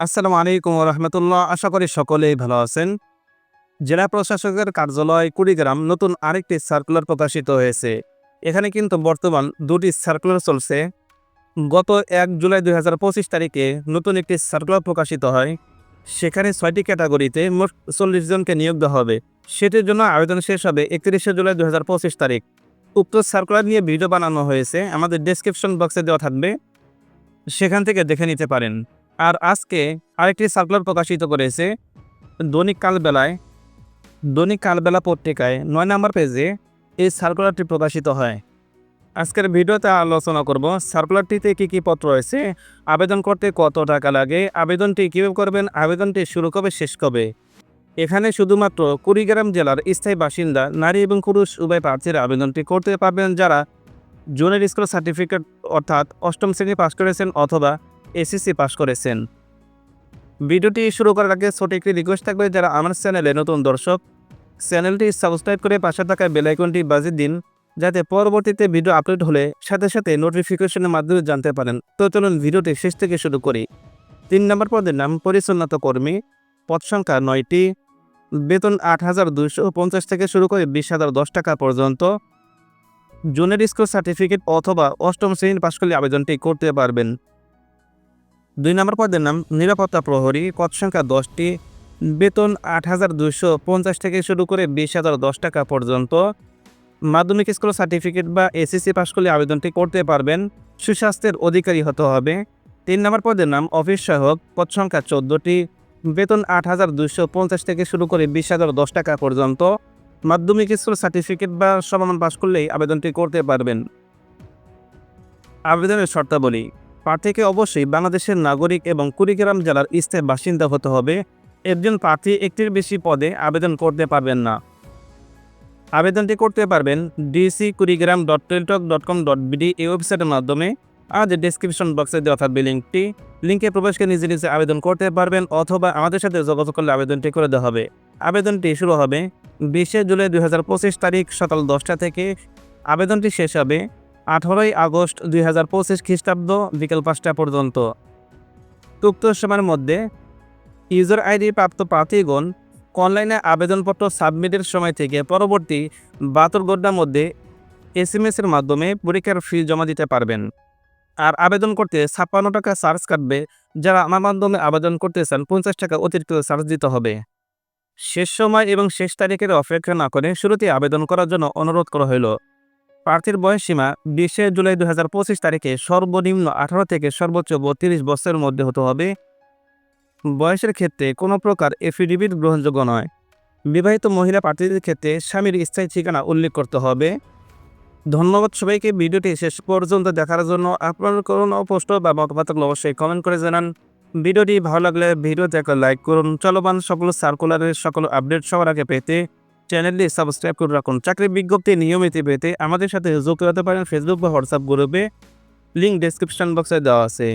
আসসালামু আলাইকুম রহমতুল্লাহ। আশা করি সকলেই ভালো আছেন। জেলা প্রশাসকের কার্যালয় কুড়িগ্রাম নতুন আরেকটি সার্কুলার প্রকাশিত হয়েছে। এখানে কিন্তু বর্তমান দুটি সার্কুলার চলছে। গত এক জুলাই দু হাজার পঁচিশ তারিখে নতুন একটি সার্কুলার প্রকাশিত হয়। সেখানে ছয়টি ক্যাটাগরিতে মোট চল্লিশ জনকে নিয়োগ দেওয়া হবে। সেটির জন্য আবেদন শেষ হবে একত্রিশে জুলাই দু হাজার পঁচিশ তারিখ। উক্ত সার্কুলার নিয়ে ভিডিও বানানো হয়েছে। আমাদের ডেসক্রিপশন বক্সে দেওয়া থাকবে। সেখান থেকে দেখে নিতে পারেন। আর আজকে আরেকটি সার্কুলার প্রকাশিত করেছে দৈনিক কালবেলায়। দৈনিক কালবেলা পত্রিকায় নয় নম্বর পেজে এই সার্কুলারটি প্রকাশিত হয়। আজকের ভিডিওতে আলোচনা করব সার্কুলারটিতে কী কী পত্র রয়েছে, আবেদন করতে কত টাকা লাগে, আবেদনটি কীভাবে করবেন, আবেদনটি শুরু কবে, শেষ কবে? এখানে শুধুমাত্র কুড়িগ্রাম জেলার স্থায়ী বাসিন্দা, নারী এবং পুরুষ উভয় প্রার্থীরা আবেদনটি করতে পারবেন যারা জুনিয়র স্কুল সার্টিফিকেট অর্থাৎ অষ্টম শ্রেণি পাশ করেছেন অথবা এসএসসি পাশ করেছেন। ভিডিওটি শুরু করার আগে ছোট একটি রিকোয়েস্ট থাকবে, যারা আমার চ্যানেলে নতুন দর্শক, চ্যানেলটি সাবস্ক্রাইব করে পাশে থাকা বেলাইকনটি বাজিয়ে দিন, যাতে পরবর্তীতে ভিডিও আপলোড হলে সাথে সাথে নোটিফিকেশনের মাধ্যমে জানতে পারেন। তো চলুন ভিডিওটি শেষ থেকে শুরু করি। তিন নম্বর পদের নাম, পরিচ্ছন্নতা কর্মী, পদ সংখ্যা নয়টি, বেতন আট হাজার দুইশো পঞ্চাশ থেকে শুরু করে বিশ হাজার দশ টাকা পর্যন্ত। জুনিয়র স্কুল সার্টিফিকেট অথবা অষ্টম শ্রেণির পাশ করলে আবেদনটি করতে পারবেন। দুই নম্বর পদের নাম নিরাপত্তা প্রহরী, পদ সংখ্যা দশটি। বেতন আট হাজার দুইশো পঞ্চাশ থেকে শুরু করে বিশ হাজার দশ টাকা পর্যন্ত। মাধ্যমিক স্কুল সার্টিফিকেট বা এসএসসি পাশ করলে আবেদনটি করতে পারবেন। সুস্বাস্থ্যের অধিকারী হতে হবে। তিন নম্বর পদের নাম অফিস সহায়ক, পদ সংখ্যা চোদ্দোটি। বেতন আট হাজার দুইশো পঞ্চাশ থেকে শুরু করে বিশ হাজার দশ টাকা পর্যন্ত। মাধ্যমিক স্কুল সার্টিফিকেট বা সমান পাশ করলেই আবেদনটি করতে পারবেন। আবেদনের শর্তাবলী প্রার্থীকে অবশ্যই বাংলাদেশের নাগরিক এবং কুড়িগ্রাম জেলার স্থায়ী বাসিন্দা হতে হবে। একজন প্রার্থী একটির বেশি পদে আবেদন করতে পারবেন না। আবেদনটি করতে পারবেন DC Kurigram dot Teletalk dot com dot BD এই ওয়েবসাইটের মাধ্যমে। আজ ডিসক্রিপশন বক্সে দেওয়া থাকবে লিঙ্কটি, লিঙ্কে প্রবেশকে নিজে নিজে আবেদন করতে পারবেন অথবা আমাদের সাথে যোগাযোগ করলে আবেদনটি করে দেওয়া হবে। আবেদনটি শুরু হবে বিশে জুলাই দু হাজার পঁচিশ তারিখ সকাল দশটা থেকে। আবেদনটি শেষ হবে আঠারোই আগস্ট দুই হাজার পঁচিশ খ্রিস্টাব্দ বিকেল পাঁচটা পর্যন্ত। উক্ত সময়ের মধ্যে ইউজার আইডি প্রাপ্ত প্রার্থীগণ অনলাইনে আবেদনপত্র সাবমিটের সময় থেকে পরবর্তী বাহাত্তর ঘণ্টার মধ্যে এস এম এর মাধ্যমে পরীক্ষার ফি জমা দিতে পারবেন। আর আবেদন করতে ছাপ্পান্ন টাকা চার্জ কাটবে, যারা আমার মাধ্যমে আবেদন করতে চান পঞ্চাশ টাকা অতিরিক্ত চার্জ দিতে হবে। শেষ সময় এবং শেষ তারিখের অপেক্ষা না করে শুরুতে আবেদন করার জন্য অনুরোধ করা হইল। প্রার্থীর বয়স সীমা বিশে জুলাই দু হাজার পঁচিশ তারিখে সর্বনিম্ন আঠারো থেকে সর্বোচ্চ বত্রিশ বছরের মধ্যে হতে হবে। বয়সের ক্ষেত্রে কোনো প্রকার এফিডেভিট গ্রহণযোগ্য নয়। বিবাহিত মহিলা প্রার্থীদের ক্ষেত্রে স্বামীর স্থায়ী ঠিকানা উল্লেখ করতে হবে। ধন্যবাদ সবাইকে, ভিডিওটি শেষ পর্যন্ত দেখার জন্য আপনার কোনো প্রশ্ন বা মতামত অবশ্যই কমেন্ট করে জানান। ভিডিওটি ভালো লাগলে ভিডিওতে একটা লাইক করুন। চলমান সকল সার্কুলারের সকল আপডেট সবার আগে পেতে চ্যানেলটি সাবস্ক্রাইব করে রাখুন। চাকরির বিজ্ঞপ্তি নিয়মিত পেতে আমাদের সাথে যোগ করাতে পারেন ফেসবুক বা হোয়াটসঅ্যাপ গ্রুপে লিঙ্ক ডেসক্রিপশন বক্সে দেওয়া আছে।